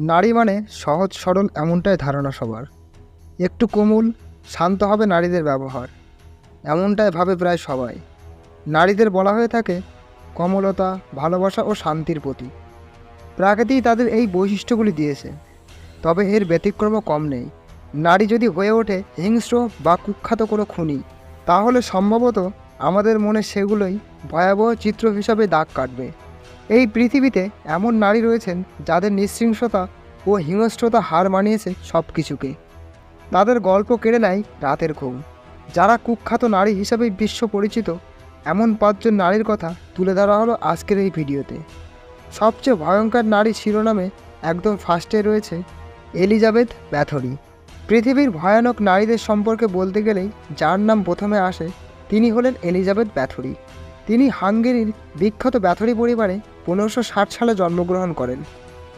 নারী মানে সহজ, সরল এমনটাই ধারণা সবার। একটু কোমল, শান্ত হবে নারীদের ব্যবহার। এমনটাই ভাবে প্রায় সবাই। নারীদের বলা হয়ে থাকে কমলতা, ভালোবাসা ও শান্তির প্রতীক। প্রাকৃতিক তাদের এই বৈশিষ্ট্যগুলি দিয়েছে। তবে এর ব্যতিক্রমও কম নেই। নারী যদি হয়ে ওঠে হিংস্র বা কুখ্যাত কোনো খুনি, তাহলে সম্ভবত আমাদের মনে সেগুলোই ভয়াবহ চিত্র হিসাবে দাগ কাটবে। এই পৃথিবীতে এমন নারী রয়েছেন যাদের নৃশংসতা ও হিংস্রতা হার মানিয়েছে সব কিছুকে তাদের গল্প কেড়ে নেয় রাতের ঘুম। যারা কুখ্যাত নারী হিসাবে বিশ্ব পরিচিত, এমন পাঁচজন নারীর কথা তুলে ধরা হলো আজকের এই ভিডিওতে। সবচেয়ে ভয়ঙ্কর নারী শিরোনামে একদম ফার্স্টে রয়েছে এলিজাবেথ ব্যাথরি। পৃথিবীর ভয়ানক নারীদের সম্পর্কে বলতে গেলেই যার নাম প্রথমে আসে তিনি হলেন এলিজাবেথ ব্যাথরি। তিনি হাঙ্গেরির বিখ্যাত ব্যাথরি পরিবারে পনেরোশো সালে জন্মগ্রহণ করেন।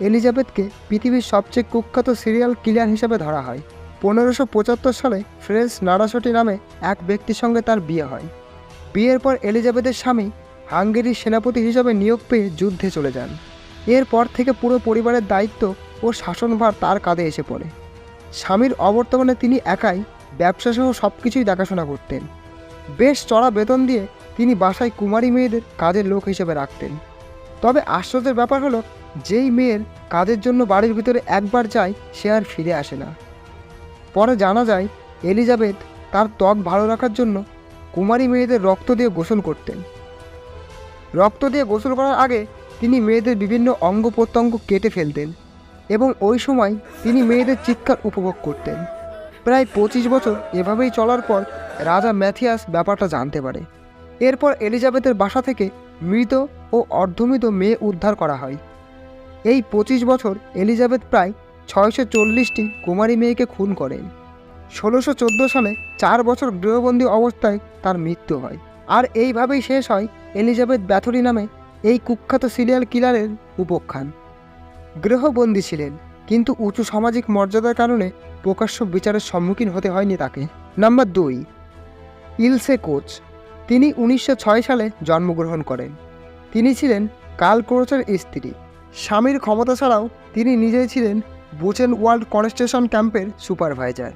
এলিজাবেথকে পৃথিবীর সবচেয়ে কুখ্যাত সিরিয়াল কিলার হিসেবে ধরা হয়। পনেরোশো সালে ফ্রেন্স নারাসটি নামে এক ব্যক্তির সঙ্গে তার বিয়ে হয়। বিয়ের পর এলিজাবেথের স্বামী হাঙ্গেরির সেনাপতি হিসাবে নিয়োগ পেয়ে যুদ্ধে চলে যান। এরপর থেকে পুরো পরিবারের দায়িত্ব ও শাসনভার তার কাঁধে এসে পড়ে। স্বামীর অবর্তমানে তিনি একাই ব্যবসাসহ সব কিছুই দেখাশোনা করতেন। বেশ চড়া বেতন দিয়ে তিনি বাসায় কুমারী মেয়েদের কাজের লোক হিসেবে রাখতেন। তবে আশ্চর্যের ব্যাপার হলো, যেই মেয়ের কাজের জন্য বাড়ির ভিতরে একবার যায়, সে আর ফিরে আসে না। পরে জানা যায়, এলিজাবেথ তার ত্বক ভালো রাখার জন্য কুমারী মেয়েদের রক্ত দিয়ে গোসল করতেন। রক্ত দিয়ে গোসল করার আগে তিনি মেয়েদের বিভিন্ন অঙ্গ প্রত্যঙ্গ কেটে ফেলতেন এবং ওই সময় তিনি মেয়েদের চিৎকার উপভোগ করতেন। প্রায় পঁচিশ বছর এভাবেই চলার পর রাজা ম্যাথিয়াস ব্যাপারটা জানতে পারে। এরপর এলিজাবেথের বাসা থেকে মৃত ও অর্ধমৃত মেয়ে উদ্ধার করা হয়। এই পঁচিশ বছর এলিজাবেথ প্রায় ছয়শো চল্লিশটি কুমারী মেয়েকে খুন করেন। ষোলোশো চোদ্দ সালে চার বছর গৃহবন্দী অবস্থায় তার মৃত্যু হয়। আর এইভাবেই শেষ হয় এলিজাবেথ ব্যাথরি নামে এই কুখ্যাত সিরিয়াল কিলারের উপখ্যান। গৃহবন্দী ছিলেন, কিন্তু উঁচু সামাজিক মর্যাদার কারণে প্রকাশ্য বিচারের সম্মুখীন হতে হয়নি তাকে। নাম্বার দুই, ইলসে কোচ। তিনি উনিশশো ছয় সালে জন্মগ্রহণ করেন। তিনি ছিলেন কাল ক্রোচের স্ত্রী। স্বামীর ক্ষমতা ছাড়াও তিনি নিজেই ছিলেন বুচেন ওয়ার্ল্ড কনস্টেশন ক্যাম্পের সুপারভাইজার।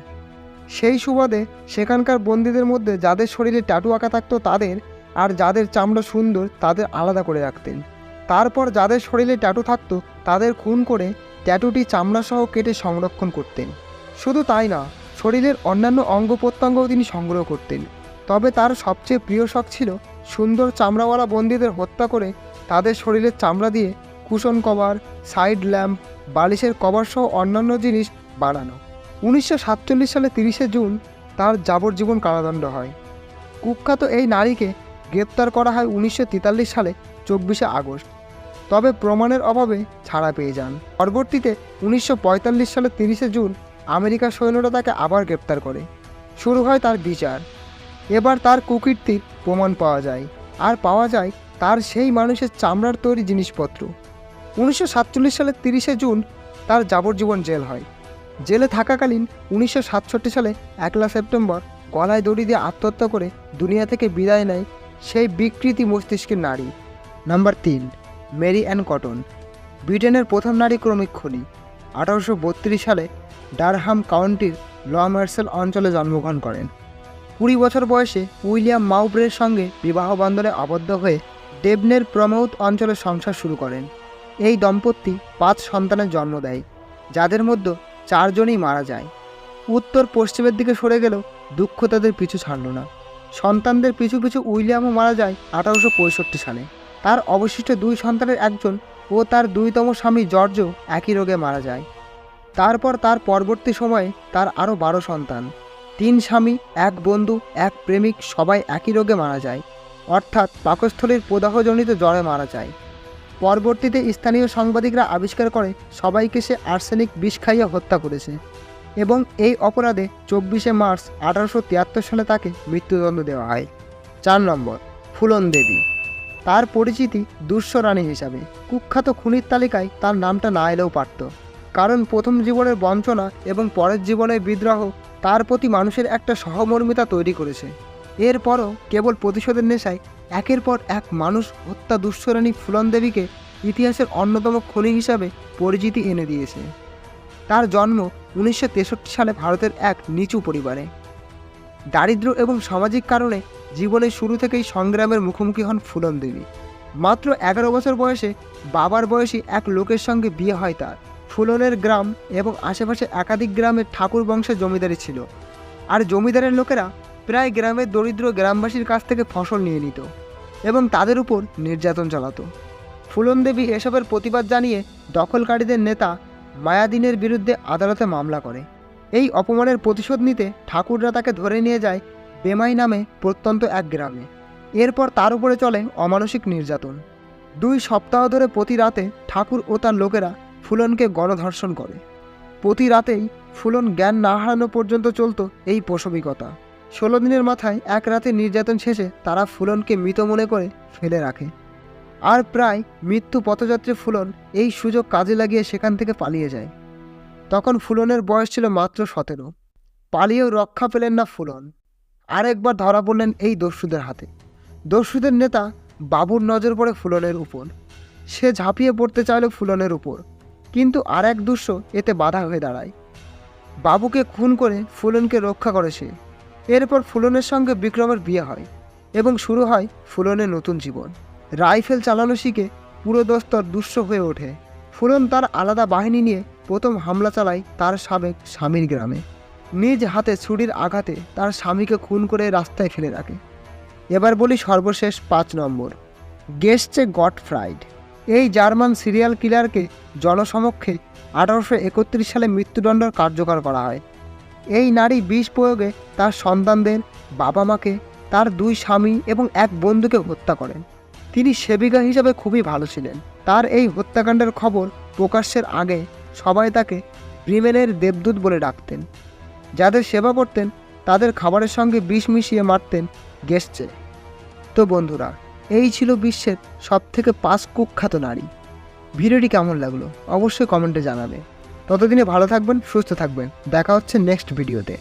সেই সুবাদে সেখানকার বন্দীদের মধ্যে যাদের শরীরে ট্যাটু আঁকা থাকতো তাদের আর যাদের চামড়া সুন্দর তাদের আলাদা করে রাখতেন। তারপর যাদের শরীরে ট্যাটু থাকতো তাদের খুন করে ট্যাটুটি চামড়াসহ কেটে সংরক্ষণ করতেন। শুধু তাই না, শরীরের অন্যান্য অঙ্গ প্রত্যঙ্গও তিনি সংগ্রহ করতেন। তবে তার সবচেয়ে প্রিয় শখ ছিল সুন্দর চামড়াওয়ালা বন্দীদের হত্যা করে তাদের শরীরের চামড়া দিয়ে কুশন কভার, সাইড ল্যাম্প, বালিশের কভার সহ অন্যান্য জিনিস বানানো। উনিশশো সাতচল্লিশ সালে তিরিশে জুন তার যাবজ্জীবন কারাদণ্ড হয়। কুখ্যাত এই নারীকে গ্রেপ্তার করা হয় উনিশশো তেতাল্লিশ সালে চব্বিশে আগস্ট। তবে প্রমাণের অভাবে ছাড়া পেয়ে যান। পরবর্তীতে উনিশশো পঁয়তাল্লিশ সালে তিরিশে জুন আমেরিকার সৈন্যরা তাকে আবার গ্রেপ্তার করে। শুরু হয় তার বিচার। এবার তার কুকীর্তির প্রমাণ পাওয়া যায়। আর পাওয়া যায় তার সেই মানুষের চামড়ার তৈরি জিনিসপত্র। উনিশশো সাতচল্লিশ সালের তিরিশে জুন তার যাবজ্জীবন জেল হয়। জেলে থাকাকালীন উনিশশো সাতষট্টি সালে একলা সেপ্টেম্বর গলায় দড়ি দিয়ে আত্মহত্যা করে দুনিয়া থেকে বিদায় নেয় সেই বিকৃতি মস্তিষ্কের নারী। নাম্বার তিন, মেরি অ্যান কটন। ব্রিটেনের প্রথম নারী ক্রমিক খনি। আঠারোশো বত্রিশ সালে ডারহাম কাউন্টির ল মার্সেল অঞ্চলে জন্মগ্রহণ করেন। কুড়ি বছর বয়সে উইলিয়াম মাউব্রের সঙ্গে বিবাহ বন্ধনে আবদ্ধ হয়ে ডেবনের প্রমৌত অঞ্চলে সংসার শুরু করেন। এই দম্পতি পাঁচ সন্তানের জন্ম দেয়, যাদের মধ্যে চারজনই মারা যায়। উত্তর পশ্চিমের দিকে সরে গেলেও দুঃখ তাদের পিছু ছাড়ল না। সন্তানদের পিছু পিছু উইলিয়ামও মারা যায় আঠারোশো পঁয়ষট্টি সালে। তার অবশিষ্ট দুই সন্তানের একজন ও তার দুইতম স্বামী জর্জও একই রোগে মারা যায়। তারপর তার পরবর্তী সময়ে তার আরও বারো সন্তান। তিন স্বামী, এক বন্ধু, এক প্রেমিক সবাই একই রোগে মারা যায়। অর্থাৎ পাকস্থলীর প্রদাহজনিত জ্বরে মারা যায়। পরবর্তীতে স্থানীয় সাংবাদিকরা আবিষ্কার করে সবাইকে সে আর্সেনিক বিষ খাইয়ে হত্যা করেছে এবং এই অপরাধে চব্বিশে মার্চ আঠারোশো তিয়াত্তর সালে তাকে মৃত্যুদণ্ড দেওয়া হয়। চার নম্বর, ফুলন দেবী। তার পরিচিতি দুঃস্ব রানী হিসাবে। কুখ্যাত খুনির তালিকায় তার নামটা না এলেও পারত। কারণ প্রথম জীবনের বঞ্চনা এবং পরের জীবনের বিদ্রোহ তার প্রতি মানুষের একটা সহমর্মিতা তৈরি করেছে। এরপরও কেবল প্রতিশোধের নেশায় একের পর এক মানুষ হত্যা দুঃস্বরানী ফুলন দেবীকে ইতিহাসের অন্যতম খনি হিসাবে পরিচিতি এনে দিয়েছে। তার জন্ম উনিশশো তেষট্টি সালে ভারতের এক নিচু পরিবারে। দারিদ্র্য এবং সামাজিক কারণে জীবনের শুরু থেকেই সংগ্রামের মুখোমুখি হন ফুলন দেবী। মাত্র এগারো বছর বয়সে বাবার বয়সী এক লোকের সঙ্গে বিয়ে হয় তার। ফুলনের গ্রাম এবং আশেপাশে একাধিক গ্রামের ঠাকুর বংশের জমিদারি ছিল। আর জমিদারের লোকেরা প্রায় গ্রামের দরিদ্র গ্রামবাসীর কাছ থেকে ফসল নিয়ে নিত এবং তাদের উপর নির্যাতন চালাতো। ফুলন দেবী এসবের প্রতিবাদ জানিয়ে দখলকারীদের নেতা মায়াদিনের বিরুদ্ধে আদালতে মামলা করে। এই অপমানের প্রতিশোধ নিতে ঠাকুররা তাকে ধরে নিয়ে যায় বেমাই নামে প্রত্যন্ত এক গ্রামে। এরপর তার উপরে চলে অমানসিক নির্যাতন। দুই সপ্তাহ ধরে প্রতি রাতে ঠাকুর ও তার লোকেরা ফুলনকে গণধর্ষণ করে। প্রতি রাতেই ফুলন জ্ঞান না হারানো পর্যন্ত চলত এই প্রসবিকতা। ষোলো দিনের মাথায় এক রাতে নির্যাতন শেষে তারা ফুলনকে মৃত মনে করে ফেলে রাখে। আর প্রায় মৃত্যু পথযাত্রী ফুলন এই সুযোগ কাজে লাগিয়ে সেখান থেকে পালিয়ে যায়। তখন ফুলনের বয়স ছিল মাত্র সতেরো। পালিয়েও রক্ষা পেলেন না ফুলন। আরেকবার ধরা পড়লেন এই দস্যুদের হাতে। দস্যুদের নেতা বাবুর নজর পড়ে ফুলনের উপর। সে ঝাঁপিয়ে পড়তে চাইল ফুলনের উপর। কিন্তু আর এক দুঃস্য এতে বাধা হয়ে দাঁড়ায়। বাবুকে খুন করে ফুলনকে রক্ষা করে সে। এরপর ফুলনের সঙ্গে বিক্রমের বিয়ে হয় এবং শুরু হয় ফুলনের নতুন জীবন। রাইফেল চালানো শিখে পুরো দস্তর দুঃস্ব হয়ে ওঠে। ফুলন তার আলাদা বাহিনী নিয়ে প্রথম হামলা চালায় তার সাবেক স্বামীর গ্রামে। নিজ হাতে ছুরির আঘাতে তার স্বামীকে খুন করে রাস্তায় ফেলে রাখে। এবার বলি সর্বশেষ পাঁচ নম্বর। গেস্টে গট ফ্রাইড। এই জার্মান সিরিয়াল কিলারকে জনসমক্ষে আঠারোশো একত্রিশ সালে মৃত্যুদণ্ড কার্যকর করা হয়। এই নারী বিষ প্রয়োগে তার সন্তানদের বাবা মাকে তার দুই স্বামী এবং এক বন্ধুকে হত্যা করেন। তিনি সেবিকা হিসাবে খুবই ভালো ছিলেন। তার এই হত্যাকাণ্ডের খবর প্রকাশ্যের আগে সবাই তাকে ব্রিমেনের দেবদূত বলে ডাকতেন। যাদের সেবা করতেন, তাদের খাবারের সঙ্গে বিষ মিশিয়ে মারতেন গেস্টে। তো বন্ধুরা এই ছিল বিশ্বের সবথেকে পাঁচ কুখ্যাত নারী। ভিডিওটি কেমন লাগল? অবশ্যই কমেন্টে জানাবে। ততদিনে ভালো থাকবেন, সুস্থ থাকবেন। দেখা হচ্ছে নেক্সট ভিডিওতে